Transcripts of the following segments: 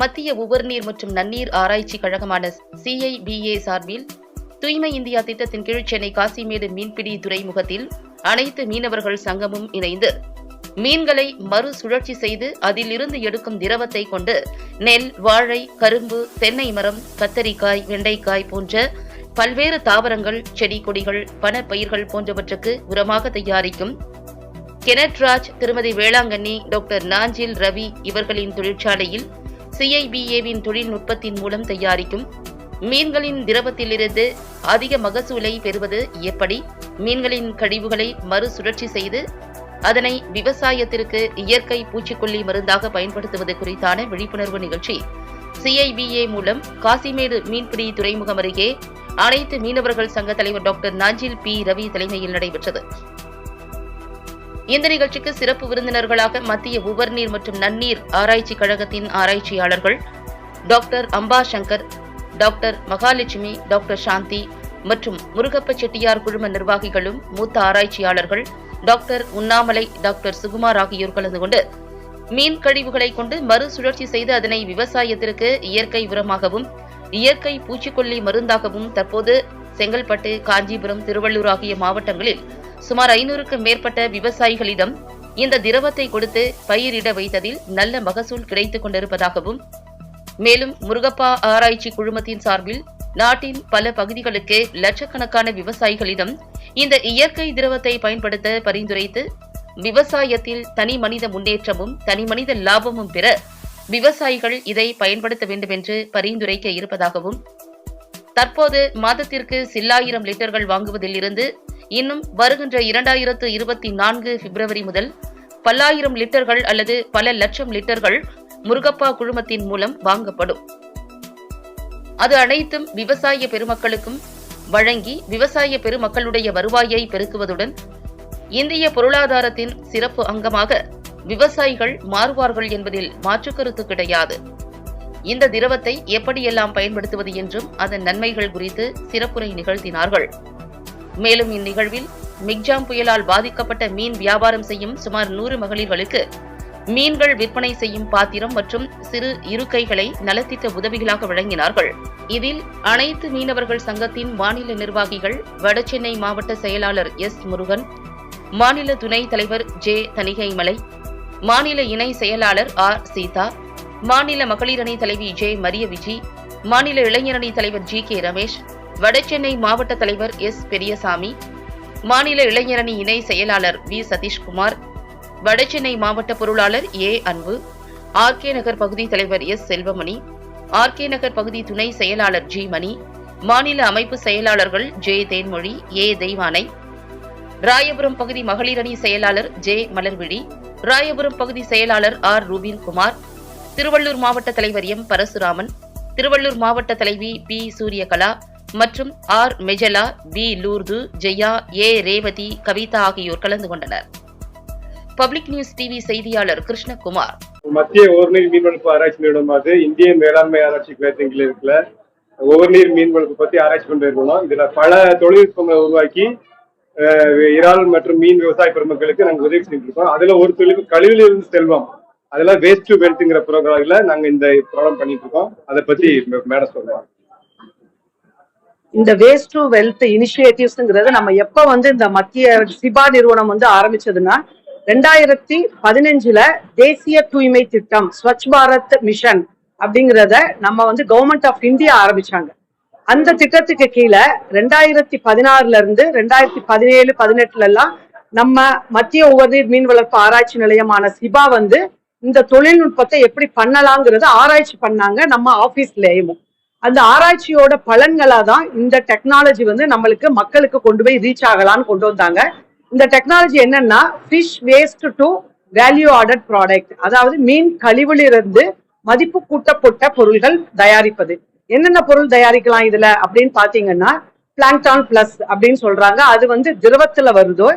மத்திய உவர்நீர் மற்றும் நன்னீர் ஆராய்ச்சி கழகமான சிஐபிஏ சார்பில் தூய்மை இந்தியா திட்டத்தின் கீழ் சென்னை காசிமேடு மீன்பிடி துறைமுகத்தில் அனைத்து மீனவர்கள் சங்கமும் இணைந்து மீன்களை மறுசுழற்சி செய்து அதிலிருந்து எடுக்கும் திரவத்தை கொண்டு நெல் வாழை கரும்பு தென்னை மரம் கத்தரிக்காய் வெண்டைக்காய் போன்ற பல்வேறு தாவரங்கள் செடி கொடிகள் பணப்பயிர்கள் போன்றவற்றுக்கு உரமாக தயாரிக்கும் கெனட்ராஜ் திருமதி வேளாங்கண்ணி டாக்டர் நாஞ்சில் ரவி இவர்களின் தொழிற்சாலையில் சிஐபிஏவின் தொழில்நுட்பத்தின் மூலம் தயாரிக்கும் மீன்களின் திரவத்திலிருந்து அதிக மகசூலை பெறுவது எப்படி? மீன்களின் கழிவுகளை மறுசுழற்சி செய்து அதனை விவசாயத்திற்கு இயற்கை பூச்சிக்கொல்லி மருந்தாக பயன்படுத்துவது குறித்தான விழிப்புணர்வு நிகழ்ச்சி. சிஐபிஏ மூலம் காசிமேடு மீன்பிடி துறைமுகம் அருகே அனைத்து மீனவர்கள் சங்க தலைவர் டாக்டர் நாஞ்சில் பி ரவி தலைமையில் நடைபெற்றது. இந்த நிகழ்ச்சிக்கு சிறப்பு விருந்தினர்களாக மத்திய உவர்நீர் மற்றும் நன்னீர் ஆராய்ச்சி கழகத்தின் ஆராய்ச்சியாளர்கள் doctor Amba Shankar doctor Mahalakshmi doctor Shanti மற்றும் முருகப்ப செட்டியார் குழும நிர்வாகிகளும் மூத்த ஆராய்ச்சியாளர்கள் டாக்டர் உண்ணாமலை டாக்டர் சுகுமார் ஆகியோர் கலந்து கொண்டு மீன் கழிவுகளை கொண்டு மறுசுழற்சி செய்து அதனை விவசாயத்திற்கு இயற்கை உரமாகவும் இயற்கை பூச்சிக்கொல்லி மருந்தாகவும் தற்போது செங்கல்பட்டு காஞ்சிபுரம் திருவள்ளூர் ஆகிய மாவட்டங்களில் சுமார் ஐநூறுக்கும் மேற்பட்ட விவசாயிகளிடம் இந்த திரவத்தை கொடுத்து பயிரிட வைத்ததில் நல்ல மகசூல் கிடைத்துக் கொண்டிருப்பதாகவும் மேலும் முருகப்பா ஆராய்ச்சி குழுமத்தின் சார்பில் நாட்டின் பல பகுதிகளுக்கு லட்சக்கணக்கான விவசாயிகளிடம் இந்த இயற்கை திரவத்தை பயன்படுத்த பரிந்துரைத்து விவசாயத்தில் தனி மனித முன்னேற்றமும் தனி மனித லாபமும் பெற விவசாயிகள் இதை பயன்படுத்த வேண்டும் என்று பரிந்துரைக்க இருப்பதாகவும் தற்போது மாதத்திற்கு சில்லாயிரம் லிட்டர்கள் வாங்குவதில் இருந்து இன்னும் வருகின்ற இரண்டாயிரத்து இருபத்தி நான்கு பிப்ரவரி முதல் பல்லாயிரம் லிட்டர்கள் அல்லது பல லட்சம் லிட்டர்கள் முருகப்பா குழுமத்தின் மூலம் வாங்கப்படும். அது அனைத்தும் விவசாய பெருமக்களுக்கும் வழங்கி விவசாய பெருமக்களுடைய வருவாயை பெருக்குவதுடன் இந்திய பொருளாதாரத்தின் சிறப்பு அங்கமாக விவசாயிகள் மாறுவார்கள் என்பதில் மாற்று கருத்து கிடையாது. இந்த திரவத்தை எப்படியெல்லாம் பயன்படுத்துவது என்றும் அதன் நன்மைகள் குறித்து சிறப்புரை நிகழ்த்தினார்கள். மேலும் இந்நிகழ்வில் மிக்ஜாம் புயலால் பாதிக்கப்பட்ட மீன் வியாபாரம் செய்யும் சுமார் நூறு மகளிர்களுக்கு மீன்கள் விற்பனை செய்யும் பாத்திரம் மற்றும் சிறு இருக்கைகளை நலத்திட்ட உதவிகளாக வழங்கினார்கள். இதில் அனைத்து மீனவர்கள் சங்கத்தின் மாநில நிர்வாகிகள் வடசென்னை மாவட்ட செயலாளர் எஸ் முருகன் மாநில துணைத் தலைவர் ஜே தணிகைமலை மாநில இணை செயலாளர் ஆர் சீதா மாநில மகளிரணி தலைவி ஜே மரிய விஜி மாநில இளைஞரணி தலைவர் ஜி கே ரமேஷ் வடசென்னை மாவட்ட தலைவர் எஸ். பெரியசாமி மாநில இளைஞரணி இணை செயலாளர் வி. சதீஷ்குமார் வடசென்னை மாவட்ட பொருளாளர் ஏ. அன்பு ஆர். கே. நகர் பகுதி தலைவர் S. Selvamani R. K. Nagar பகுதி துணை செயலாளர் ஜி. மணி மாநில அமைப்பு செயலாளர்கள் ஜே. தேன்மொழி ஏ. தெய்வானை ராயபுரம் பகுதி மகளிர் அணி செயலாளர் ஜே. மலர்விழி ராயபுரம் பகுதி செயலாளர் ஆர். ரூபின் குமார் திருவள்ளூர் மாவட்ட தலைவர் எம். பரசுராமன் திருவள்ளூர் மாவட்ட தலைவி பி. சூரியகலா மற்றும் R. Mejala V Lourdu Jaya A. Revathi Kavitha ஆகியோர் கலந்து கொண்டனர். பப்ளிக் நியூஸ் டிவி செய்தியாளர் கிருஷ்ணகுமார். மத்திய ஓர்நீர் மீன்வளர்ப்பு ஆராய்ச்சி நிறுவனமானது இந்திய மேலாண்மை ஆராய்ச்சி கழகத்தில் இருக்கல ஓர்நீர் மீன்வளர்ப்பு பத்தி ஆராய்ச்சி கொண்டிருக்கணும் இதுல பல தொழில்நுட்பங்களை உருவாக்கி இறால் மற்றும் மீன் விவசாய பெருமக்களுக்கு நாங்கள் உதவி செஞ்சுட்டு இருக்கோம். அதுல ஒரு தொழில் கழிவிலிருந்து செல்வம். அதெல்லாம் வேஸ்ட் டு வெல்த்ங்கிற ப்ரோக்ராம்ல நாங்க இந்த ப்ரோக்ராம் பண்ணிட்டு இருக்கோம். அதை பத்தி மேடம் சொல்லுவாங்க இந்த வேஸ்ட் டு வெல்த் இனிஷியேட்டிவ்ஸ்ங்கிறது நம்ம எப்ப வந்து இந்த மத்திய சிபா நிறுவனம் வந்து ஆரம்பிச்சதுன்னா ரெண்டாயிரத்தி பதினஞ்சுல தேசிய தூய்மை திட்டம் ஸ்வச் பாரத் மிஷன் அப்படிங்கிறத நம்ம வந்து கவர்மெண்ட் ஆஃப் இந்தியா ஆரம்பிச்சாங்க. அந்த திட்டத்துக்கு கீழே ரெண்டாயிரத்தி பதினாறுல இருந்து ரெண்டாயிரத்தி பதினேழு பதினெட்டுல எல்லாம் நம்ம மத்திய உவர்நீர் மீன் வளர்ப்பு ஆராய்ச்சி நிலையமான சிபா வந்து இந்த தொழில்நுட்பத்தை எப்படி பண்ணலாங்கிறத ஆராய்ச்சி பண்ணாங்க நம்ம ஆபீஸ்லயும் அந்த ஆராய்ச்சியோட பலன்களா தான் இந்த டெக்னாலஜி வந்து நம்மளுக்கு மக்களுக்கு கொண்டு போய் ரீச் ஆகலாம்னு கொண்டு வந்தாங்க. இந்த டெக்னாலஜி என்னன்னா fish waste to value order product அதாவது மீன் கழிவுலிருந்து மதிப்பு கூட்டப்பட்ட பொருள்கள் தயாரிப்பது. என்னென்ன பொருள் தயாரிக்கலாம் இதுல அப்படின்னு பாத்தீங்கன்னா பிளாங்டான் பிளஸ் அப்படின்னு சொல்றாங்க. அது வந்து திரவத்துல வருதோ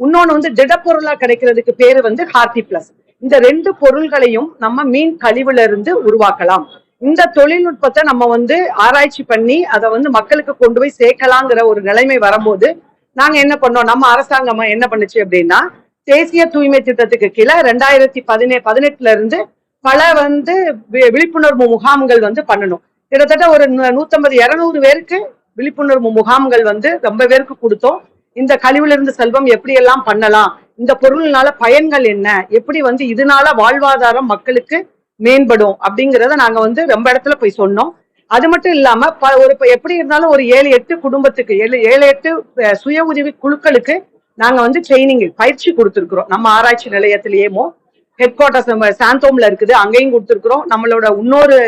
இன்னொன்னு வந்து திடப்பொருளா கிடைக்கிறதுக்கு பேரு வந்து ஹார்டி பிளஸ் இந்த ரெண்டு பொருள்களையும் நம்ம மீன் கழிவுல இருந்து உருவாக்கலாம். இந்த தொழில்நுட்பத்தை நம்ம வந்து ஆராய்ச்சி பண்ணி அதை வந்து மக்களுக்கு கொண்டு போய் சேர்க்கலாங்கிற ஒரு நிலைமை வரும்போது நாங்க என்ன பண்ணோம்? நம்ம அரசாங்கம் என்ன பண்ணுச்சு அப்படின்னா தேசிய தூய்மை திட்டத்துக்கு கீழே ரெண்டாயிரத்தி பதினே பதினெட்டுல இருந்து பல வந்து வி- விழிப்புணர்வு முகாம்கள் வந்து பண்ணணும். கிட்டத்தட்ட ஒரு நூ- நூத்தம்பது இருநூறு பேருக்கு விழிப்புணர்வு முகாம்கள் வந்து ரொம்ப பேருக்கு கொடுத்தோம். இந்த கழிவுல செல்வம் எப்படி எல்லாம் பண்ணலாம்? இந்த பொருள்னால பயன்கள் என்ன? எப்படி வந்து இதனால வாழ்வாதாரம் மக்களுக்கு மேம்படும் அப்படிங்கறத நாங்க வந்து ரொம்ப இடத்துல போய் சொன்னோம். அது மட்டும் இல்லாம ஒரு எப்படி இருந்தாலும் ஒரு ஏழு எட்டு குடும்பத்துக்கு ஏழு ஏழு எட்டு சுய உதவி குழுக்களுக்கு நாங்க வந்து ட்ரைனிங் பயிற்சி கொடுத்துருக்குறோம். நம்ம ஆராய்ச்சி நிலையத்திலேயேமோ ஹெட் குவார்டர்ஸ் நம்ம சாந்தோம்ல இருக்குது அங்கேயும் கொடுத்துருக்குறோம். நம்மளோட இன்னொரு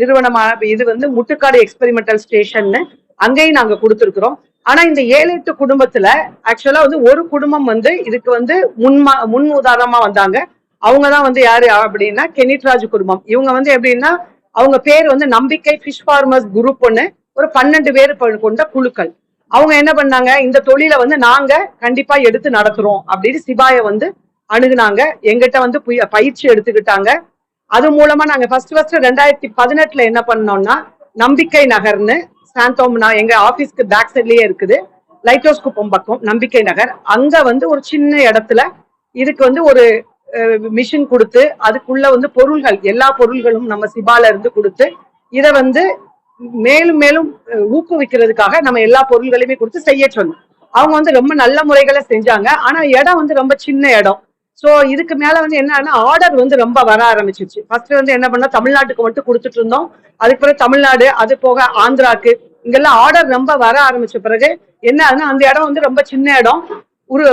நிறுவனமான இது வந்து முட்டுக்காடு எக்ஸ்பெரிமெண்டல் ஸ்டேஷன்னு அங்கேயும் நாங்க கொடுத்துருக்குறோம். ஆனா இந்த ஏழு எட்டு குடும்பத்துல ஆக்சுவலா வந்து ஒரு குடும்பம் வந்து இதுக்கு வந்து முன்மா முன் உதாரணமா வந்தாங்க. அவங்க தான் வந்து யாரு அப்படின்னா கெனிட்ராஜ் குடும்பம் இவங்க வந்து எப்படின்னா அவங்க பேர் வந்து நம்பிக்கை ஃபிஷ் ஃபார்மர்ஸ் குரூப் ஒன்னு ஒரு பன்னெண்டு பேர் கொண்ட குழுக்கள். அவங்க என்ன பண்ணாங்க இந்த தொழிலை வந்து நாங்க கண்டிப்பா எடுத்து நடத்துறோம் அப்படின்னு சிபாய வந்து அணுகுனாங்க. எங்கிட்ட வந்து புய- பயிற்சி எடுத்துக்கிட்டாங்க. அது மூலமா நாங்க ஃபர்ஸ்ட் ஃபர்ஸ்ட் ரெண்டாயிரத்தி பதினெட்டுல என்ன பண்ணோம்னா நம்பிக்கை நகர்னு சாந்தோம்னா எங்க ஆபீஸ்க்கு பேக் சைட்லயே இருக்குது லைட் ஹவுஸ் குப்பம் பக்கம் நம்பிக்கை நகர். அங்க வந்து ஒரு சின்ன இடத்துல இதுக்கு வந்து ஒரு மிஷின் கொடுத்து அதுக்குள்ள வந்து பொருள்கள் எல்லா பொருள்களும் நம்ம சிபால இருந்து கொடுத்து இதை வந்து மேலும் மேலும் ஊக்குவிக்கிறதுக்காக நம்ம எல்லா பொருள்களையுமே கொடுத்து செய்ய சொன்னோம். அவங்க வந்து ரொம்ப நல்ல முறைகளை செஞ்சாங்க. ஆனா இடம் வந்து ரொம்ப சின்ன இடம். சோ இதுக்கு மேல வந்து என்னன்னா ஆர்டர் வந்து ரொம்ப வர ஆரம்பிச்சிருச்சு ஃபர்ஸ்ட் வந்து என்ன பண்ணா தமிழ்நாட்டுக்கு மட்டும் கொடுத்துட்டு இருந்தோம். அதுக்கு பிறகு தமிழ்நாடு அது போக ஆந்திராக்கு இங்கெல்லாம் ஆர்டர் ரொம்ப வர ஆரம்பிச்ச பிறகு என்ன ஆகுதுன்னா அந்த இடம் வந்து ரொம்ப சின்ன இடம்.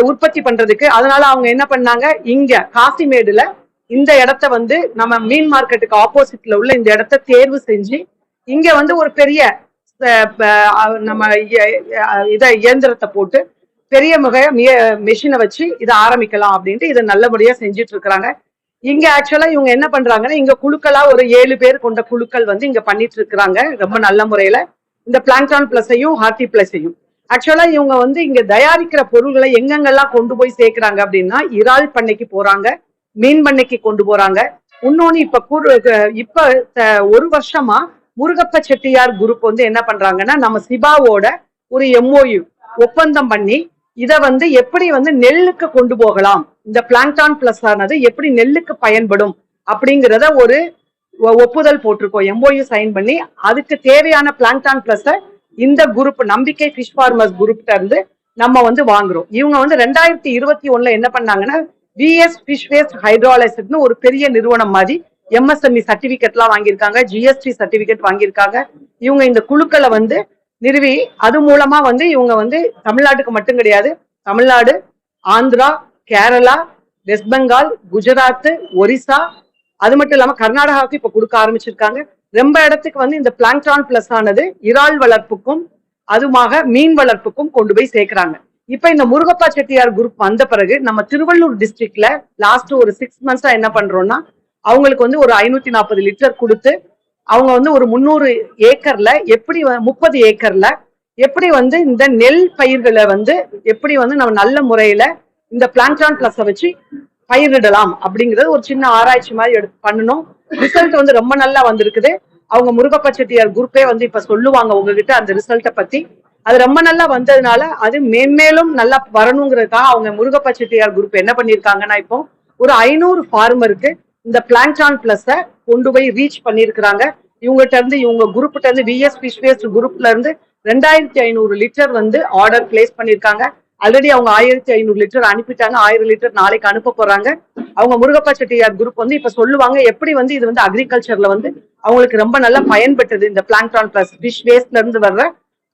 உற்பத்தி பண்றதுக்கு. அதனால அவங்க என்ன பண்ணாங்க? இங்க காசிமேடுல இந்த இடத்த வந்து நம்ம மீன் மார்க்கெட்டுக்கு ஆப்போசிட்ல உள்ள இந்த இடத்த தேர்வு செஞ்சு இங்க வந்து ஒரு பெரிய ப- நம்ம இத இயந்திரத்தை போட்டு பெரிய முக மிஷினை வச்சு இதை ஆரம்பிக்கலாம் அப்படின்ட்டு இதை நல்லபடியா செஞ்சுட்டு இருக்கிறாங்க இங்க ஆக்சுவலா இவங்க என்ன பண்றாங்கன்னா இங்க குழுக்களா ஒரு ஏழு பேர் கொண்ட குழுக்கள் வந்து இங்க பண்ணிட்டு இருக்கிறாங்க ரொம்ப நல்ல முறையில. இந்த பிளாங்டான் பிளஸையும் ஹார்டி பிளஸையும் ஆக்சுவலா இவங்க வந்து இங்க தயாரிக்கிற பொருள்களை எங்கெங்கெல்லாம் கொண்டு போய் சேர்க்கிறாங்க அப்படின்னா இறால் பண்ணைக்கு போறாங்க மீன் பண்ணைக்கு கொண்டு போறாங்க. இன்னொன்னு இப்ப கூடு- இப்ப ஒரு வருஷமா முருகப்ப செட்டியார் குரூப் வந்து என்ன பண்றாங்கன்னா நம்ம சிபாவோட ஒரு எம்ஓயு ஒப்பந்தம் பண்ணி இதை வந்து எப்படி வந்து நெல்லுக்கு கொண்டு போகலாம் இந்த பிளாங்டான் பிளஸ் ஆனது எப்படி நெல்லுக்கு பயன்படும் அப்படிங்கிறத ஒரு ஒப்புதல் போட்டிருக்கோம் எம்ஓயு சைன் பண்ணி அதுக்கு தேவையான பிளாங்டான் பிளஸ் இந்த குரூப் நம்பிக்கை ஃபிஷ் ஃபார்மர்ஸ் குரூப்ல இருந்து நம்ம வந்து வாங்குறோம். இவங்க வந்து ரெண்டாயிரத்தி இருபத்தி ஒண்ணுல என்ன பண்ணாங்கன்னா விஎஸ் ஃபிஷ் வேஸ்ட் ஹைட்ராலிசிஸ்னு ஒரு பெரிய நிறுவனம் மாதிரி எம்எஸ்எம்இ சர்டிபிகேட்லாம் வாங்கியிருக்காங்க ஜிஎஸ்டி சர்டிபிகேட் வாங்கியிருக்காங்க. இவங்க இந்த குழுக்களை வந்து நிறுவி அது மூலமா வந்து இவங்க வந்து தமிழ்நாட்டுக்கு மட்டும் கிடையாது தமிழ்நாடு ஆந்திரா கேரளா வெஸ்ட் பெங்கால் குஜராத் ஒரிசா அது மட்டும் இல்லாம கர்நாடகாவுக்கு இப்ப கொடுக்க ஆரம்பிச்சிருக்காங்க. ரொம்ப இடத்துக்கு வந்து இந்த பிளாங்டான் பிளஸ் ஆனது இறால் வளர்ப்புக்கும் அதுமாக மீன் வளர்ப்புக்கும் கொண்டு போய் சேர்க்கிறாங்க. இப்ப இந்த முருகப்பா செட்டியார் குரூப் வந்த பிறகு நம்ம திருவள்ளூர் டிஸ்ட்ரிக்ட்ல லாஸ்ட் ஒரு சிக்ஸ் மந்த்ஸா என்ன பண்றோம்னா அவங்களுக்கு வந்து ஒரு ஐநூத்தி நாற்பது லிட்டர் கொடுத்து அவங்க வந்து ஒரு முந்நூறு ஏக்கர்ல எப்படி முப்பது ஏக்கர்ல எப்படி வந்து இந்த நெல் பயிர்களை வந்து எப்படி வந்து நம்ம நல்ல முறையில இந்த பிளான்டான் பிளஸ வச்சு பயிரிடலாம் அப்படிங்கறது ஒரு சின்ன ஆராய்ச்சி மாதிரி எடுத்து பண்ணணும். ரிசல்ட் வந்து ரொம்ப நல்லா வந்திருக்குது. அவங்க முருகப்ப செட்டியார் குரூப்பே வந்து இப்ப சொல்லுவாங்க உங்ககிட்ட அந்த ரிசல்ட்டை பத்தி. அது ரொம்ப நல்லா வந்ததுனால அது மேன்மேலும் நல்லா வரணுங்கிறதுக்காக அவங்க முருகப்ப செட்டியார் குரூப் என்ன பண்ணிருக்காங்கன்னா இப்போ ஒரு ஐநூறு ஃபார்மருக்கு இந்த பிளான்டான் பிளஸ கொண்டு போய் ரீச் பண்ணிருக்கிறாங்க. இவங்ககிட்ட இருந்து இவங்க குரூப்ல இருந்து விஎஸ் ஃபிஷ் குரூப்ல இருந்து ரெண்டாயிரத்தி ஐநூறு லிட்டர் வந்து ஆர்டர் பிளேஸ் பண்ணிருக்காங்க. ஆல்ரெடி அவங்க ஆயிரத்தி ஐநூறு லிட்டர் அனுப்பிட்டாங்க ஆயிரம் லிட்டர் நாளைக்கு அனுப்ப போறாங்க. அவங்க முருகப்பா செட்டியார் குரூப் வந்து இப்ப சொல்லுவாங்க எப்படி வந்து இது வந்து அக்ரிகல்ச்சர்ல வந்து அவங்களுக்கு ரொம்ப நல்லா பயன்பட்டது இந்த பிளாங்டான் பிளஸ் டிஷ் வேஸ்ட்ல இருந்து வர்ற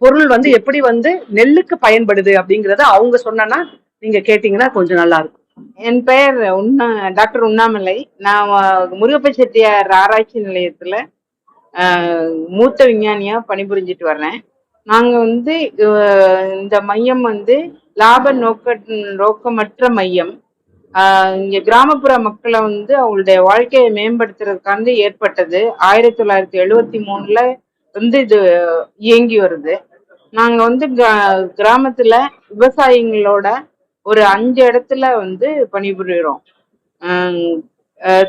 பொருள் வந்து எப்படி வந்து நெல்லுக்கு பயன்படுது அப்படிங்கறத அவங்க சொன்னா நீங்க கேட்டீங்கன்னா கொஞ்சம் நல்லா இருக்கும். என் பெயர் உண்ணா டாக்டர் உண்ணாமலை. நான் முருகப்ப செட்டியார் ஆராய்ச்சி நிலையத்துல மூத்த விஞ்ஞானியா பணிபுரிஞ்சிட்டு வர்றேன். நாங்க வந்து இந்த மையம் வந்து லாப நோக்க நோக்கமற்ற மையம். இங்க கிராமப்புற மக்களை வந்து அவங்களுடைய வாழ்க்கையை மேம்படுத்துறதுக்காக ஏற்பட்டது. ஆயிரத்தி தொள்ளாயிரத்தி எழுவத்தி மூணுல வந்து இது இயங்கி வருது. நாங்க வந்து கிரா- கிராமத்துல விவசாயிங்களோட ஒரு அஞ்சு இடத்துல வந்து பணிபுரிகிறோம்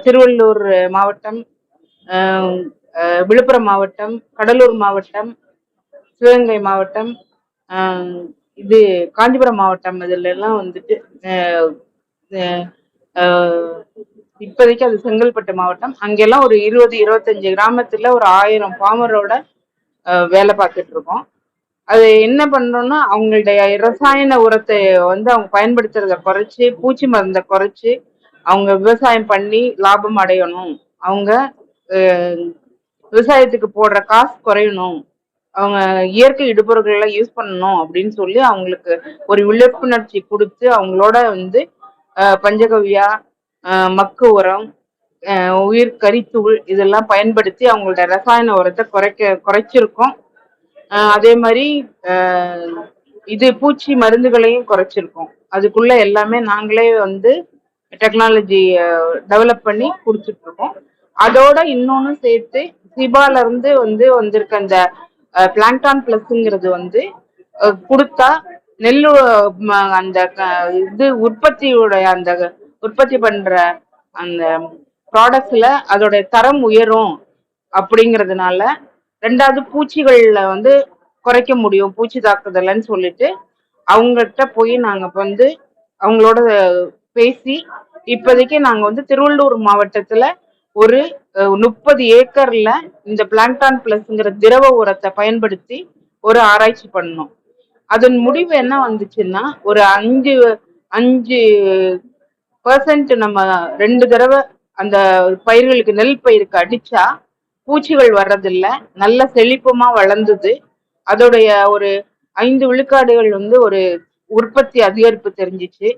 திருவள்ளூர் மாவட்டம் விழுப்புரம் மாவட்டம் கடலூர் மாவட்டம் சிவகங்கை மாவட்டம் இது காஞ்சிபுரம் மாவட்டம் இதுல எல்லாம் வந்துட்டு இப்போதைக்கு அது செங்கல்பட்டு மாவட்டம். அங்கெல்லாம் ஒரு இருபது இருபத்தஞ்சு கிராமத்துல ஒரு ஆயிரம் ஃபார்மரோட வேலை பார்த்துட்டு இருக்கோம். அது என்ன பண்றோம்னா அவங்களுடைய ரசாயன உரத்தை வந்து அவங்க பயன்படுத்துறத குறைச்சி பூச்சி மருந்தை குறைச்சி அவங்க விவசாயம் பண்ணி லாபம் அடையணும். அவங்க விவசாயத்துக்கு போடுற காசு குறையணும். அவங்க இயற்கை இடுபொருட்களெல்லாம் யூஸ் பண்ணணும் அப்படின்னு சொல்லி அவங்களுக்கு ஒரு விழிப்புணர்ச்சி கொடுத்து அவங்களோட வந்து அஹ், பஞ்சகவ்யா மக்கு உரம் உயிர் கரித்தூள் இதெல்லாம் பயன்படுத்தி அவங்களோட ரசாயன உரத்தை குறைக்க குறைச்சிருக்கோம். அதே மாதிரி இது பூச்சி மருந்துகளையும் குறைச்சிருக்கோம். அதுக்குள்ள எல்லாமே நாங்களே வந்து டெக்னாலஜி டெவலப் பண்ணி கொடுத்துட்டு இருக்கோம். அதோட இன்னொன்னு சேர்த்து சிபால இருந்து வந்து வந்திருக்க அந்த பிளாங்டான் பிளஸ்ங்கிறது வந்து கொடுத்தா நெல் அந்த க- இது உற்பத்தியுடைய அந்த உற்பத்தி பண்ற அந்த ப்ராடக்ட்ஸ்ல அதோட தரம் உயரும் அப்படிங்கிறதுனால ரெண்டாவது பூச்சிகள்ல வந்து குறைக்க முடியும் பூச்சி தாக்குதல்னு சொல்லிட்டு அவங்ககிட்ட போய் நாங்க வந்து அவங்களோட பேசி இப்போதைக்கு நாங்க வந்து திருவள்ளூர் மாவட்டத்துல ஒரு முப்பது ஏக்கர்ல இந்த பிளாங்டான் பிளஸ்ங்கிற திரவ உரத்தை பயன்படுத்தி ஒரு ஆராய்ச்சி பண்ணோம். அதன் முடிவு என்ன வந்துச்சுன்னா ஒரு அஞ்சு அஞ்சு பர்சன்ட் நம்ம ரெண்டு தடவை அந்த பயிர்களுக்கு நெல் பயிருக்கு அடிச்சா பூச்சிகள் வர்றதில்ல நல்ல செழிப்புமா வளர்ந்தது. அதோடைய ஒரு ஐந்து விழுக்காடுகள் வந்து ஒரு உற்பத்தி அதிகரிப்பு தெரிஞ்சிச்சு.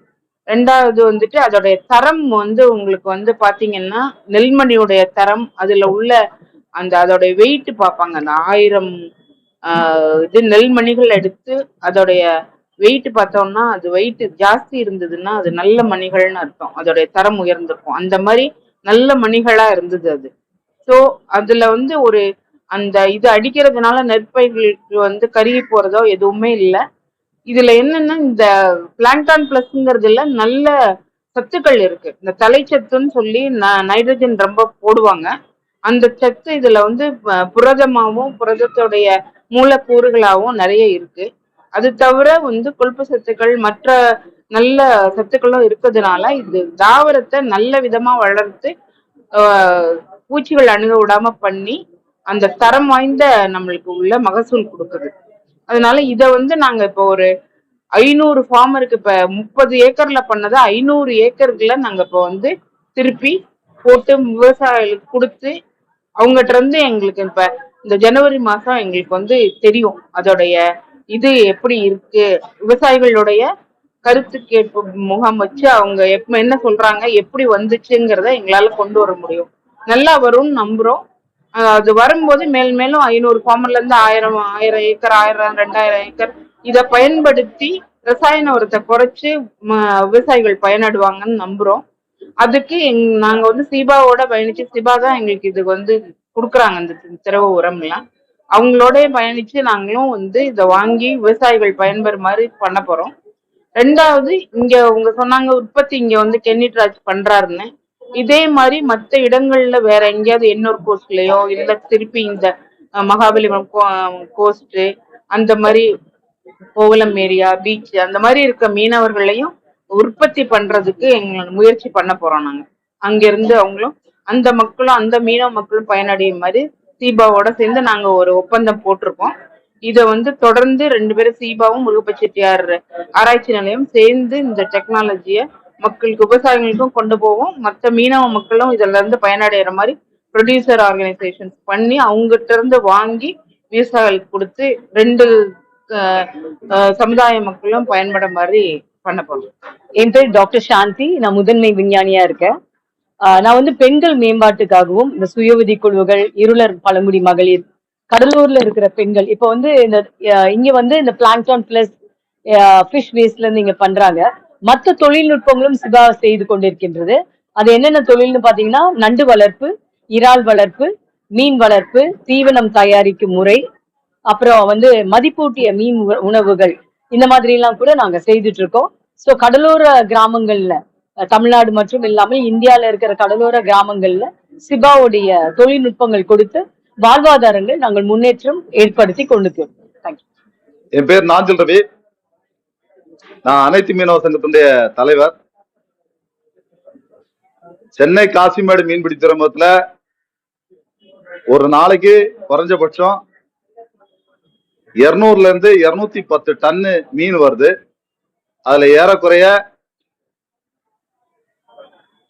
ரெண்டாவது வந்துட்டு அதோடைய தரம் வந்து உங்களுக்கு வந்து பாத்தீங்கன்னா நெல்மணியுடைய தரம் அதுல உள்ள அந்த அதோடைய வெயிட் பார்ப்பாங்க. அந்த ஆயிரம் இது நெல்மணிகள் எடுத்து அதோடைய வெயிட் பார்த்தோம்னா அது வெயிட் ஜாஸ்தி இருந்ததுன்னா அது நல்ல மணிகள்னு அர்த்தம். அதோடைய தரம் உயர்ந்திருக்கும். அந்த மாதிரி நல்ல மணிகளா இருந்தது அது. ஸோ அதுல வந்து ஒரு அந்த இது அடிக்கிறதுனால நெற்பயிர்களுக்கு வந்து கருகி போறதோ எதுவுமே இல்லை. இதுல என்னன்னா இந்த பிளான்டான் பிளஸ்ங்கிறதுல நல்ல சத்துக்கள் இருக்கு. இந்த தலைச்சத்துன்னு சொல்லி ந- நைட்ரஜன் ரொம்ப போடுவாங்க. அந்த சத்து இதுல வந்து புரதமாகவும் புரதத்துடைய மூலக்கூறுகளாகவும் நிறைய இருக்கு. அது தவிர வந்து கொழுப்பு சத்துக்கள் மற்ற நல்ல சத்துக்களும் இருக்கிறதுனால இது தாவரத்தை நல்ல விதமா வளர்த்து பூச்சிகள் அணுக விடாம பண்ணி அந்த தரம் வாய்ந்த நம்மளுக்கு உள்ள மகசூல் கொடுக்குது. அதனால இத வந்து நாங்க இப்போ ஒரு ஐநூறு ஃபார்மருக்கு இப்ப முப்பது ஏக்கர்ல பண்ணதை ஐநூறு ஏக்கருக்குள்ள நாங்க இப்போ வந்து திருப்பி போட்டு விவசாயிகளுக்கு கொடுத்து அவங்ககிட்ட இருந்து எங்களுக்கு இப்ப இந்த ஜனவரி மாசம் எங்களுக்கு வந்து தெரியும். அதோடைய இது எப்படி இருக்கு? விவசாயிகளுடைய கருத்து கேட்பு முகாம் வச்சு அவங்க எப்ப என்ன சொல்றாங்க எப்படி வந்துச்சுங்கிறத எங்களால கொண்டு வர முடியும். நல்லா வரும்னு நம்புறோம். அது வரும்போது மேல் மேலும் ஐநூறு ஃபார்மர்ல இருந்து ஆயிரம் ஆயிரம் ஏக்கர் ஆயிரம் ரெண்டாயிரம் ஏக்கர். இதை பயன்படுத்தி ரசாயன உரத்தை குறைச்சு ம- விவசாயிகள் பயனடுவாங்கன்னு நம்புறோம். அதுக்கு எங் நாங்க வந்து சிபாவோட பயணிச்சு சிபா தான் எங்களுக்கு இது வந்து கொடுக்குறாங்க இந்த திரவ உரம்லாம். அவங்களோட பயணிச்சு நாங்களும் வந்து இதை வாங்கி விவசாயிகள் பயன்பெற மாதிரி பண்ண போறோம். ரெண்டாவது இங்க உங்க சொன்னாங்க உற்பத்தி இங்க வந்து கென்னிட்ராஜ் பண்றாருன்னு. இதே மாதிரி மற்ற இடங்கள்ல வேற எங்கேயாவது எண்ணூர் கோஸ்ட்லயோ இல்ல திருப்பி இந்த மகாபலிபுரம் கோஸ்ட் அந்த மாதிரி கோவலம் ஏரியா பீச் அந்த மாதிரி இருக்க மீனவர்களையும் உற்பத்தி பண்றதுக்கு எங்களோட முயற்சி பண்ண போறோம் நாங்க. அங்கிருந்து அவங்களும் அந்த மக்களும் அந்த மீனவ மக்களும் பயனடையும் மாதிரி சீபாவோட சேர்ந்து நாங்க ஒரு ஒப்பந்தம் போட்டிருக்கோம். இதை வந்து தொடர்ந்து ரெண்டு பேரும் சீபாவும் முருகப்ப செட்டியார் ஆராய்ச்சி நிலையம் சேர்ந்து இந்த டெக்னாலஜியை மக்களுக்கு விவசாயிகளுக்கும் கொண்டு போவோம். மற்ற மீனவ மக்களும் இதுல இருந்து பயனடைகிற மாதிரி ப்ரொடியூசர் ஆர்கனைசேஷன்ஸ் பண்ணி அவங்ககிட்ட இருந்து வாங்கி விவசாயிகளுக்கு கொடுத்து ரெண்டு சமுதாய மக்களும் பயன்பட மாதிரி பண்ண போறோம். என் பேர் டாக்டர் சாந்தி. நான் முதன்மை விஞ்ஞானியா இருக்கேன். நான் வந்து பெண்கள் மேம்பாட்டுக்காகவும் இந்த சுயஉதவி குழுவுகள் இருளர் பழங்குடி மகளிர் கடலூர்ல இருக்கிற பெண்கள் இப்போ வந்து இந்த இங்க வந்து இந்த பிளாங்டான் பிளஸ் ஃபிஷ் வேஸ்ட்ல இருந்து இங்க பண்றாங்க. மற்ற தொழில்நுட்பங்களும் சிவா செய்து கொண்டிருக்கின்றது. அது என்னென்ன தொழில்னு பாத்தீங்கன்னா நண்டு வளர்ப்பு இறால் வளர்ப்பு மீன் வளர்ப்பு தீவனம் தயாரிக்கும் முறை அப்புறம் வந்து மதிப்பூட்டிய மீன் உணவுகள் இந்த மாதிரி எல்லாம் கூட நாங்க செய்துட்டு இருக்கோம் சோ கடலோர கிராமங்கள்ல தமிழ்நாடு மற்றும் இல்லாமல் இந்தியால இருக்கிற கடலோர கிராமங்கள்ல சிபாவுடைய தொழில்நுட்பங்கள் கொடுத்து வாழ்வாதாரங்கள் நாங்கள் முன்னேற்றம் ஏற்படுத்தி கொண்டு தேங்க்யூ என் பேர் நாஞ்சல் ரவி. நான் அனைத்து மீனவ சங்கத்தினுடைய தலைவர். சென்னை காசிமேடு மீன்பிடி துறைமுகத்துல ஒரு நாளைக்கு குறைஞ்சபட்சம் இருநூறுல இருந்து இருநூத்தி பத்து டன்னு மீன் வருது. அதுல ஏறக்குறைய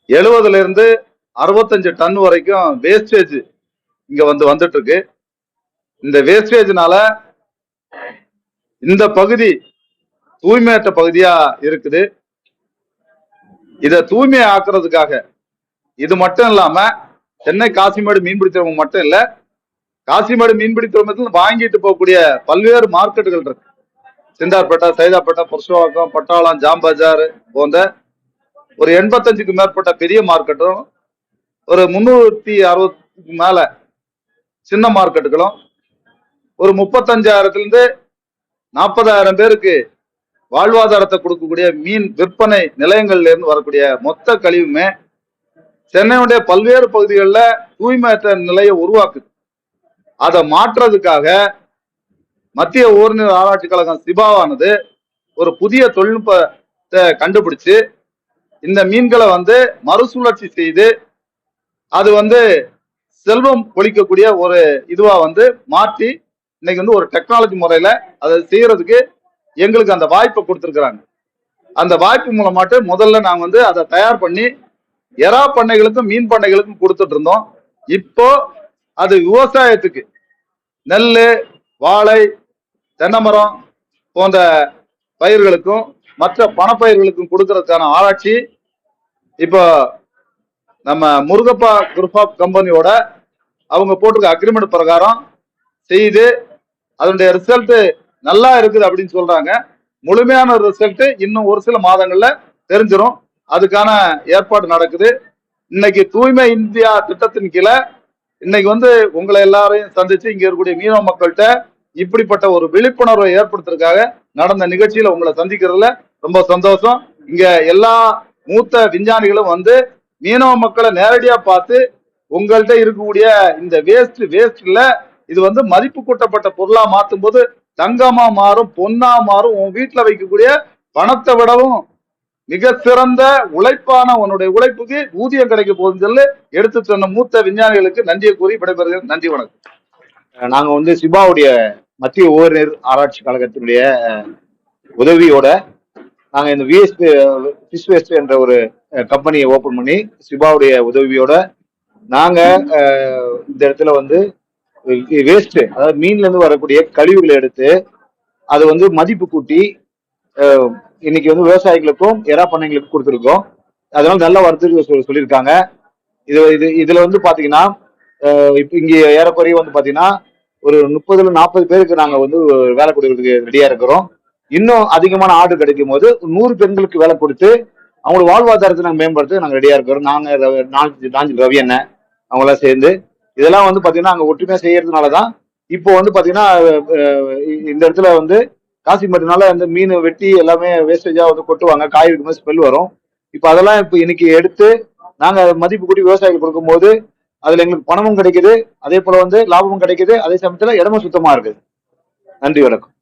எழுபதுல இருந்து அறுபத்தஞ்சு டன் வரைக்கும் வேஸ்டேஜ் இங்க வந்து வந்துட்டு இருக்கு. இந்த வேஸ்டேஜ்னால இந்த பகுதி தூய்மையற்ற பகுதியா இருக்குது. இதை தூய்மையை ஆக்குறதுக்காக இது மட்டும் இல்லாம சென்னை காசிமேடு மீன்பிடித்தவங்க மட்டும் இல்ல காசிமேடு மீன்பிடித்தவங்க வாங்கிட்டு போகக்கூடிய பல்வேறு மார்க்கெட்டுகள் இருக்கு. சிந்தார்பேட்டை சைதாப்பேட்டை புருஷவாக்கம் பட்டாளம் ஜாம்பஜார் போன்ற ஒரு எண்பத்தஞ்சுக்கு மேற்பட்ட பெரிய மார்க்கெட்டும் ஒரு முன்னூத்தி அறுபத்துக்கு மேல சின்ன மார்க்கெட்டுகளும் ஒரு முப்பத்தஞ்சாயிரத்துல இருந்து நாற்பதாயிரம் பேருக்கு வாழ்வாதாரத்தை கொடுக்கக்கூடிய மீன் விற்பனை நிலையங்கள்ல இருந்து வரக்கூடிய மொத்த கழிவுமே சென்னையுடைய பல்வேறு பகுதிகளில் தூய்மையற்ற நிலையை உருவாக்குது. அதை மாற்றுறதுக்காக மத்திய ஓரினர் ஆராய்ச்சி கழகம் சிபாவானது ஒரு புதிய தொழில்நுட்பத்தை கண்டுபிடிச்சு இந்த மீன்களை வந்து மறுசுழற்சி செய்து அது வந்து செல்வம் பொழிக்கக்கூடிய ஒரு இதுவா வந்து மாற்றி இன்னைக்கு வந்து ஒரு டெக்னாலஜி முறையில அதை செய்யறதுக்கு எங்களுக்கு அந்த வாய்ப்பை கொடுத்துருக்குறாங்க. அந்த வாய்ப்பு மூலமாட்டு முதல்ல நாங்கள் வந்து அதை தயார் பண்ணி எறா பண்ணைகளுக்கும் மீன் பண்ணைகளுக்கும் கொடுத்துட்டு இருந்தோம். இப்போ அது விவசாயத்துக்கு. நெல் வாழை தென்னமரம் போன்ற பயிர்களுக்கும் மற்ற பணப்பயிர்களுக்கும் கொடுக்கறதுக்கான ஆராய்ச்சி இப்போ நம்ம முருகப்பா குரூப் ஆஃப் கம்பெனியோட அவங்க போட்டிருக்க அக்ரிமெண்ட் பிரகாரம் செய்து அதனுடைய ரிசல்ட்டு நல்லா இருக்குது அப்படின்னு சொல்றாங்க. முழுமையான ரிசல்ட் இன்னும் ஒரு சில மாதங்கள்ல தெரிஞ்சிடும் அதுக்கான ஏற்பாடு நடக்குது. இன்னைக்கு தூய்மை இந்தியா திட்டத்தின் கீழே இன்னைக்கு வந்து உங்களை எல்லாரையும் சந்திச்சு இங்க இருக்கக்கூடிய மீனவ மக்கள்கிட்ட இப்படிப்பட்ட ஒரு விழிப்புணர்வை ஏற்படுத்துறதுக்காக நடந்த நிகழ்ச்சியில உங்களை சந்திக்கிறதுல ரொம்ப சந்தோஷம். இங்க எல்லா மூத்த விஞ்ஞானிகளும் வந்து மீனவ மக்களை நேரடியா பார்த்து உங்கள்கிட்ட இருக்கக்கூடிய இந்த வேஸ்ட் வேஸ்ட்ல இது வந்து மதிப்பு கூட்டப்பட்ட பொருளா மாத்தும் போது தங்கமா மாறும் பொன்னா மாறும் உன் வீட்டுல வைக்கக்கூடிய பணத்தை விடவும் மிக சிறந்த உழைப்பான உன்னுடைய உழைப்புக்கு ஊதியம் கிடைக்க போகுதுன்னு சொல்லி எடுத்து சொன்ன மூத்த விஞ்ஞானிகளுக்கு நன்றியை கூறி விடைபெறுகிறேன். நன்றி வணக்கம். நாங்க வந்து சிபாவுடைய மத்திய ஓரிர் ஆராய்ச்சி கழகத்தினுடைய உதவியோட நாங்க இந்த விஎஸ் ஃபிஷ் வேஸ்ட் என்ற ஒரு கம்பெனியை ஓபன் பண்ணி சிபாவுடைய உதவியோட நாங்க இந்த இடத்துல வந்து வேஸ்ட் அதாவது மீன்ல இருந்து வரக்கூடிய கழிவுகளை எடுத்து அது வந்து மதிப்பு கூட்டி இன்னைக்கு வந்து விவசாயிகளுக்கும் எறா பண்ணைகளுக்கும் கொடுத்துருக்கோம். அதனால நல்ல வரத்துக்கு சொல்லியிருக்காங்க. இது இது இதுல வந்து பாத்தீங்கன்னா இப்போ இங்கே ஏறக்குறைய வந்து பாத்தீங்கன்னா ஒரு முப்பதுல நாற்பது பேருக்கு நாங்க வந்து வேலை கொடுக்கறதுக்கு ரெடியா இருக்கிறோம். இன்னும் அதிகமான ஆர்டர் கிடைக்கும் போது நூறு பெண்களுக்கு வேலை கொடுத்து அவங்களோட வாழ்வாதாரத்தை நாங்கள் மேம்படுத்த நாங்கள் ரெடியா இருக்கிறோம். நாங்க ரவி- நாஞ்சி ரவி அண்ணன் அவங்களாம் சேர்ந்து. இதெல்லாம் வந்து பாத்தீங்கன்னா அங்க ஒற்றுமையா செய்யறதுனால தான் இப்போ வந்து பாத்தீங்கன்னா இந்த இடத்துல வந்து காசி மட்டும்னால அந்த மீன் வெட்டி எல்லாமே வேஸ்டேஜா வந்து கொட்டுவாங்க. காய் வைக்கும்போது ஸ்மெல் வரும். இப்போ அதெல்லாம் இப்போ இன்னைக்கு எடுத்து நாங்க அதை மதிப்பு கூட்டி விவசாயிகள் கொடுக்கும்போது அதுல எங்களுக்கு பணமும் கிடைக்குது. அதே போல வந்து லாபமும் கிடைக்குது. அதே சமயத்துல இடமும் சுத்தமா இருக்குது. நன்றி வணக்கம்.